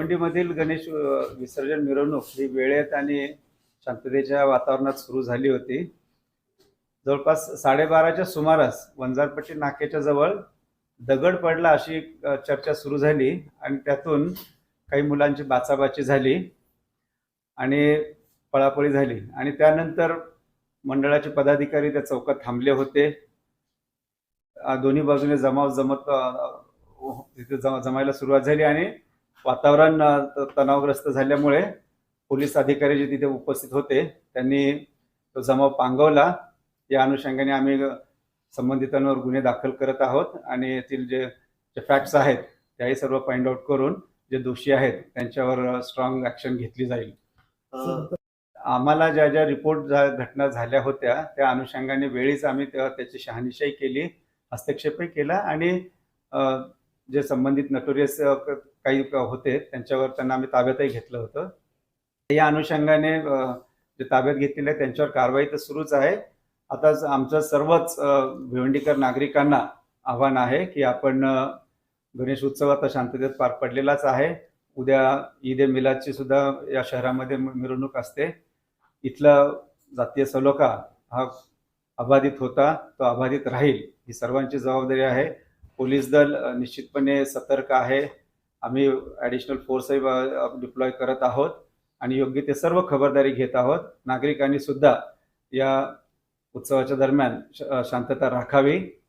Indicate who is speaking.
Speaker 1: भिवंडीमधील गणेश विसर्जन मिरवणूक ही वेळेत आणि शांततेच्या वातावरणात सुरू झाली होती. जवळपास साडेबाराच्या सुमारास वंजारपट्टी नाक्याच्या जवळ दगड पडला अशी चर्चा सुरू झाली आणि त्यातून काही मुलांची बाचाबाची झाली आणि पळापळी झाली. आणि त्यानंतर मंडळाचे पदाधिकारी त्या चौकात थांबले होते. दोन्ही बाजूने जमाव जमत तिथे जमायला सुरुवात झाली आणि वातावरण तणावग्रस्त झाल्यामुळे पोलीस अधिकारी जे तिथे उपस्थित होते त्यांनी तो जमाव पांगवला. या अनुषंगाने आम्ही संबंधितांवर गुन्हे दाखल करत आहोत आणि येथील जे जे फॅक्ट्स आहेत त्याही सर्व फाइंड आउट करून जे दोषी आहेत त्यांच्यावर स्ट्रॉंग ऍक्शन घेतली जाईल. आम्हाला ज्या ज्या रिपोर्ट घटना झाल्या होत्या त्या अनुषंगाने वेळीच आम्ही त्या- त्याची शहानिशाही केली हस्तक्षेपही केला आणि जे संबंधित नटोरियस काही होते त्यांच्यावर त्यांना आम्ही ताब्यातही घेतलं होतं. या अनुषंगाने जे ताब्यात घेतलेले त्यांच्यावर कारवाई तर सुरूच आहे. आता आमचं सर्वच भिवंडीकर नागरिकांना आव्हान आहे की आपण गणेश उत्सव आता शांततेत पार पडलेलाच आहे. उद्या ईद ए मिलादची सुद्धा या शहरामध्ये मिरवणूक असते. इथला जातीय सलोखा हा अबाधित होता तो अबाधित राहील ही सर्वांची जबाबदारी आहे. पोलीस दल निश्चितपणे सतर्क आहे. आम्ही ॲडिशनल फोर्सही डिप्लॉय करत आहोत आणि योग्य ते सर्व खबरदारी घेत आहोत. नागरिकांनी सुद्धा या उत्सवाच्या दरम्यान श- शांतता राखावी.